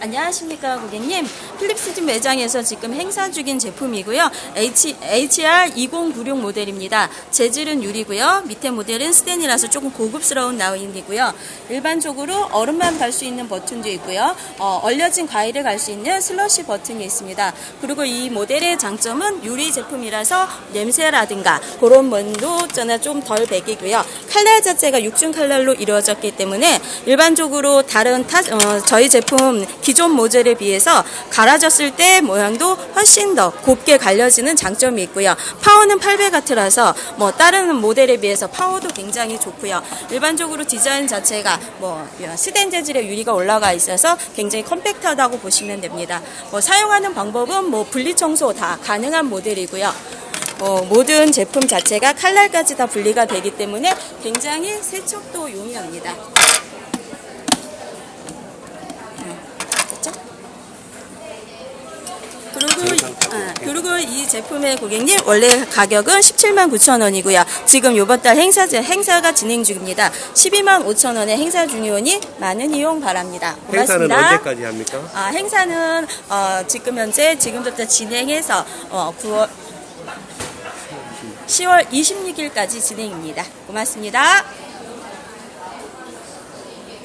안녕하십니까 고객님. 필립스진 매장에서 지금 행사 중인 제품이고요. H, HR2096 모델입니다. 재질은 유리고요. 밑에 모델은 스텐이라서 조금 고급스러운 라인이고요. 일반적으로 얼음만 갈 수 있는 버튼도 있고요. 어, 얼려진 과일을 갈 수 있는 슬러시 버튼이 있습니다. 그리고 이 모델의 장점은 유리 제품이라서 냄새라든가 그런 면도 저는 좀덜 배기고요. 칼날 자체가 육중 칼날로 이루어졌기 때문에 일반적으로 다른 타, 어, 저희 제품 기존 모델에 비해서 갈아졌을 때 모양도 훨씬 더 곱게 갈려지는 장점이 있고요. 파워는 800W라서 뭐 다른 모델에 비해서 파워도 굉장히 좋고요. 일반적으로 디자인 자체가 뭐 스텐 재질의 유리가 올라가 있어서 굉장히 컴팩트하다고 보시면 됩니다. 뭐 사용하는 방법은 뭐 분리 청소 다 가능한 모델이고요. 어, 모든 제품 자체가 칼날까지 다 분리가 되기 때문에 굉장히 세척도 용이합니다. 됐죠? 그리고, 이- 아, 그리고 이 제품의 고객님 원래 가격은 17만 9천 원이고요. 지금 이번 달 행사 행사가 진행 중입니다. 12만 5천 원의 행사 중이오니 많은 이용 바랍니다. 행사는 고맙습니다. 언제까지 합니까? 아, 행사는 어, 지금 현재 지금부터 진행해서 어, 9월 10월 26일까지 진행입니다. 고맙습니다.